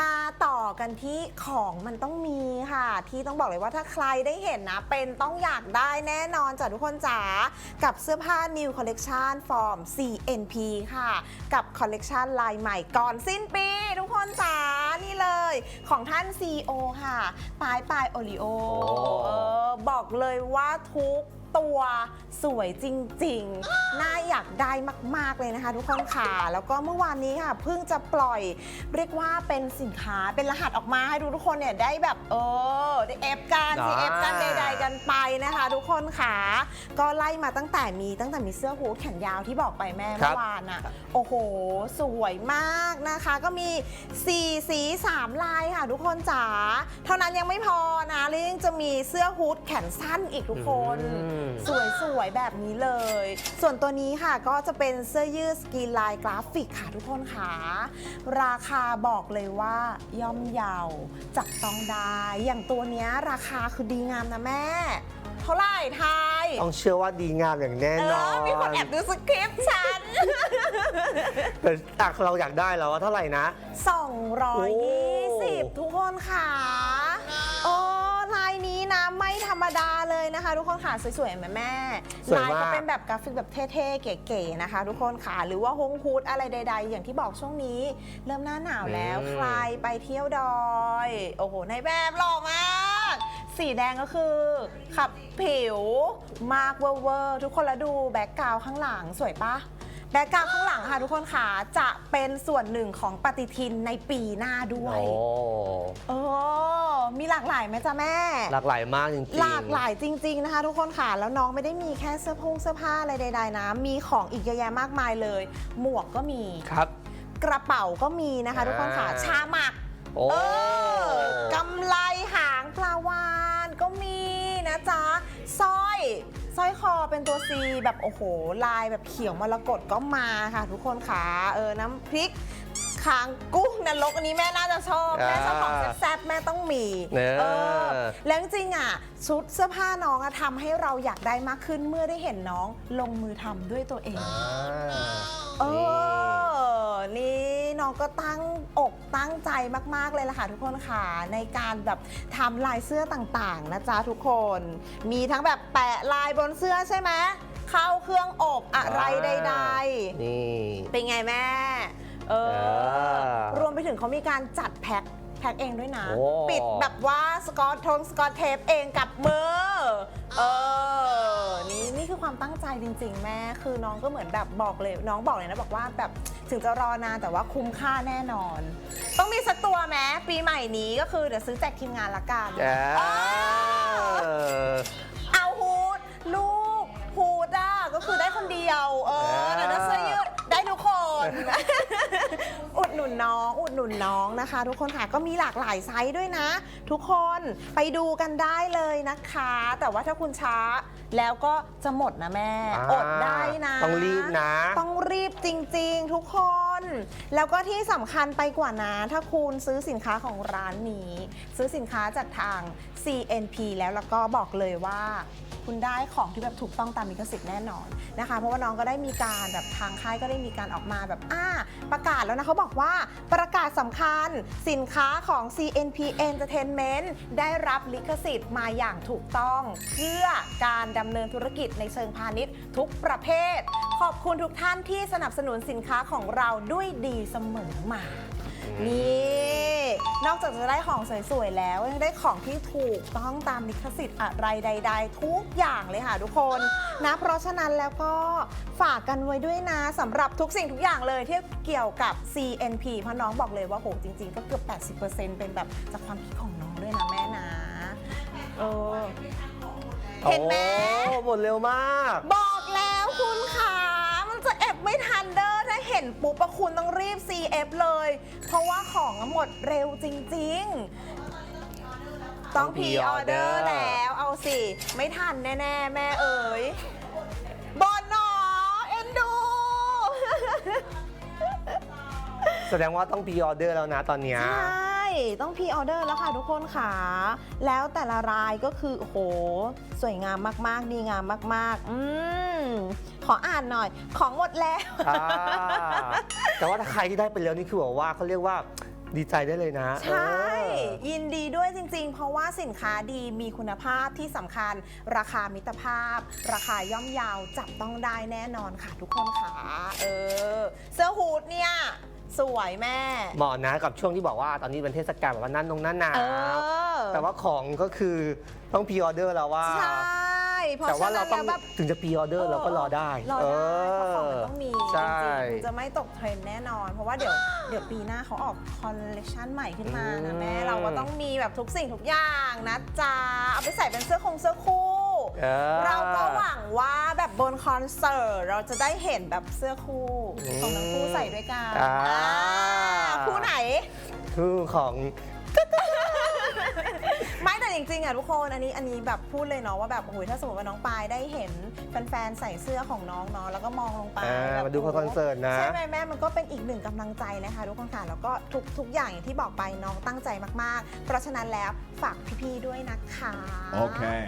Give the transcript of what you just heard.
มาต่อกันที่ของมันต้องมีค่ะ ที่ต้องบอกเลยว่าถ้าใครได้เห็นนะ เป็นต้องอยากได้แน่นอนจ้ะทุกคนจ๋ากับเสื้อผ้า New Collection Form CNP ค่ะ กับคอลเลกชันลายใหม่ก่อนสิ้นปี ทุกคนจ๋านี่เลย ของท่าน CEO ค่ะปายปายโอริโอโอ้เออบอกเลยว่าทุก ตัวสวยจริงๆ น่าอยากได้มาก ๆ เลยนะคะ ทุกคนค่ะ แล้วก็เมื่อวานนี้ค่ะเพิ่งจะปล่อยเรียกว่าเป็นสินค้าเป็นรหัสออกมาให้ทุกคนเนี่ยได้แบบเออได้เอฟกันอ่าที่เอฟกันใดๆกันไปนะคะ ทุกคนค่ะ ก็ไล่มาตั้งแต่มีตั้งแต่มีเสื้อฮูดแขนยาวที่บอกไปแม่ครัเมื่บ อวานอะโอ้โห สวยมากนะคะ ก็มี 4 สี 3 ลายค่ะ ทุกคนจ๋าเท่านั้นยังไม่พอนะแล้วยังจะมีเสื้อฮูดแขนสั้นอีกทุกคน อืมสวยๆแบบนี้เลย ส่วนตัวนี้ค่ะก็จะเป็นเสื้อยืดสกรีนลายกราฟิกค่ะทุกคนค่ะ ราคาบอกเลยว่าย่อมเยาวจับต้องได้ อย่างตัวเนี้ยราคาคือดีงามนะแม่ เท่าไหร่ทาย ต้องเชื่อว่าดีงามอย่างแน่เอนอ อนมีคนแอบดูสคริปต์ฉัน แต่อะเราอยากได้แล้วว่าเท่าไหร่นะ 220 ทุกคนค่ะ โอ้ลายนี้นะ ไม่ธรรมดาเลย นะคะ ทุกคนค่ะสวยๆไหมแม่สวยลายมาก ก็เป็นแบบกราฟิกแบบเท่ๆเก๋ๆนะคะ ทุกคนค่ะหรือว่าฮงฮูดอะไรใด ๆ อย่างที่บอกช่วงนี้ เริ่มหน้าหนาวแล้วใครไปเที่ยวดอยโอ้โหในแบบหล่อมาก สีแดงก็คือขับผิวมากเวอร์ๆทุกคนแล้วดูแบ็กกราวข้างหลังสวยปะ แบ็กกราวข้างหลังค่ะทุกคนค่ะจะเป็นส่วนหนึ่งของปฏิทินในปีหน้าด้วโอ้ยเออมีหลากหลายไหมจ๊ะแม่ หลากหลายมากจริงๆ หลากหลายจริง ๆนะคะ ทุกคนค่ะ แล้วน้องไม่ได้มีแค่เสื้อผงเสื้อผ้าอะไรใดๆนะ มีของอีกเยอะแยะมากมายเลย หมวกก็มี ครับ กระเป๋าก็มีนะคะ ทุกคนค่ะ อ่า ชาหมัก โอ้ เออกำไลหางปลาวานก็มีนะจ๊ะสร้อย สร้อยคอเป็นตัวซีแบบโอ้โห ลายแบบเขียวมรกตก็มาค่ะ ทุกคนค่ะเออน้ำพริกคางกุ้งนรกอันนี้แม่น่าจะชอบแม่ชอบของแซ่บๆแม่ต้องมีเนอเออแล้วจริงๆอะชุดเสื้อผ้าน้องอะทำให้เราอยากได้มากขึ้นเมื่อได้เห็นน้องลงมือทำด้วยตัวเองอ่าเออ นี่น้องก็ตั้งอกตั้งใจมาก ๆ เลยล่ะค่ะทุกคนค่ะในการแบบทำลายเสื้อต่างๆนะจ๊ะทุกคน มีทั้งแบบแปะลายบนเสื้อใช่ไหมเข้าเครื่องอบอะไรใดนี่ๆเป็นไงแม่เออเออ รวมไปถึงเขามีการจัดแพ็คแพ็คเองด้วยนะ โอ้ ปิดแบบว่าสกอตทงสกอตเทปเองกับมือ เออนี่นี่ คือความตั้งใจจริง ๆ แม่ คือน้องก็เหมือนแบบบอกเลย น้องบอกเลยนะบอกว่าแบบถึงจะรอนานแต่ว่าคุ้มค่าแน่นอน ต้องมีสักตัวแม้ปีใหม่นี้ก็คือเดี๋ยวซื้อแจกทีมงานละกัน เอเอ ดหนุนน้อง อุดหนุนน้องนะคะ ทุกคนค่ะก็มีหลากหลายไซส์ด้วยนะ ทุกคนไปดูกันได้เลยนะคะ แต่ว่าถ้าคุณช้าแล้วก็จะหมดนะแม่ อ่าอดได้นะ ต้องรีบนะ ต้องรีบจริงๆ ทุกคน แล้วก็ที่สำคัญไปกว่านะถ้าคุณซื้อสินค้าของร้านนี้ ซื้อสินค้าจากทาง CNP แล้วแล้วก็บอกเลยว่า คุณได้ของที่แบบถูกต้องตามลิขสิทธิ์แน่นอนนะคะ เพราะว่าน้องก็ได้มีการแบบทางค่ายก็ได้มีการออกมาแบบอ่าประกาศแล้วนะเขาบอกว่าประกาศสำคัญสินค้าของ CNP Entertainment ได้รับลิขสิทธิ์มาอย่างถูกต้อง เพื่อการดำเนินธุรกิจในเชิงพาณิชย์ทุกประเภท ขอบคุณทุกท่านที่สนับสนุนสินค้าของเราด้วยดีเสมอมานี่ นอกจากจะได้ของสวยๆแล้วยังได้ของที่ถูกต้องตามลิขสิทธิ์อะไรใด ๆ ทุกอย่างเลยค่ะทุกคนนะเพราะฉะนั้นแล้วก็ฝากกันไว้ด้วยนะสำหรับทุกสิ่งทุกอย่างเลยที่เกี่ยวกับ CNP เพราะน้องบอกเลยว่าโหจริงๆ ก็เกือบ 80%เป็นแบบจากความคิดของน้องด้วยนะแม่นะเออเห็นไหมโอ้หมดเร็วมาก บอกแล้วคุณขามันจะเอฟไม่ทันเด้อถ้า เห็นปุ๊บอะคุณต้องรีบ CF เลย เพราะว่าของหมดเร็วจริง ๆ ต้องต้องพีออเดอ pre-order ร์แล้ว เอาสิ ไม่ทันแน่ ๆ แม่เอ๋ยบอลหนอเอ็นดู แสดงว่าต้องพรีออเดอร์แล้วนะตอนเนี้ย ใช่ ต้องพีออเดอร์แล้วค่ะทุกคนค่ะ แล้วแต่ละรายก็คือโอ้โห สวยงามมากๆดีงามมาก ๆ อืมขออ่านหน่อย ของหมดแล้ว อ่าแต่ว่าถ้าใครที่ได้ไปแล้วนี่คือแบบว่าเขาเรียกว่าดีใจได้เลยนะใช่ เออ ยินดีด้วยจริง ๆ เพราะว่าสินค้าดีมีคุณภาพที่สำคัญ ราคามิตรภาพ ราคาย่อมเยาวจับต้องได้แน่นอนค่ะทุกคนค่ะ เออ เสื้อฮูดเนี่ย สวยแม่ เหมาะนะกับช่วงที่บอกว่าตอนนี้เป็นเทศกาลแบบว่าหนั่นนงหน้าหนาเอวอ แต่ว่าของก็คือต้องพรีออเดอร์แล้วว่า ใช่เพราะแต่ว่าฉะเรานั้นต้อแล้งวแบบ ถึงจะพรีออเดอร์เราก็รอได้รอได้เพราะของมันต้องมีจใช่ ริงๆมันจะไม่ตกเทรนด์แน่นอน เพราะว่าเดี๋ยวเดี๋ยวปีหน้าเขาออกคอลเลคชันใหม่ขึ้นมานะแม่เราก็ต้องมีแบบทุกสิ่งทุกอย่างนะจ๊ะ เอาไปใส่เป็นเสื้อคงเสื้อคู่ ออ เราก็หวังว่าแบบบนคอนเสิร์ตเราจะได้เห็นแบบเสื้อคู่อืมของทั้งคู่ใส่ด้วยกันอ่า อ่าคู่ไหน คือของไม่แต่จริงๆอะทุกคนอันนี้อันนี้แบบพูดเลยเนาะว่าแบบโอ้โหถ้าสมมติว่าน้องปายได้เห็นแฟนๆใส่เสื้อของน้องเนาะแล้วก็มองลงไปอ่าแบบมาดูคอนเสิร์ตนะ ใช่ไหมแม่มันก็เป็นอีกหนึ่งกำลังใจนะคะ ทุกคนค่ะแล้วก็ทุกทุกอย่างอย่างที่บอกไปน้องตั้งใจมากๆ เพราะฉะนั้นแล้วฝากพี่ๆด้วยนะคะ Okay.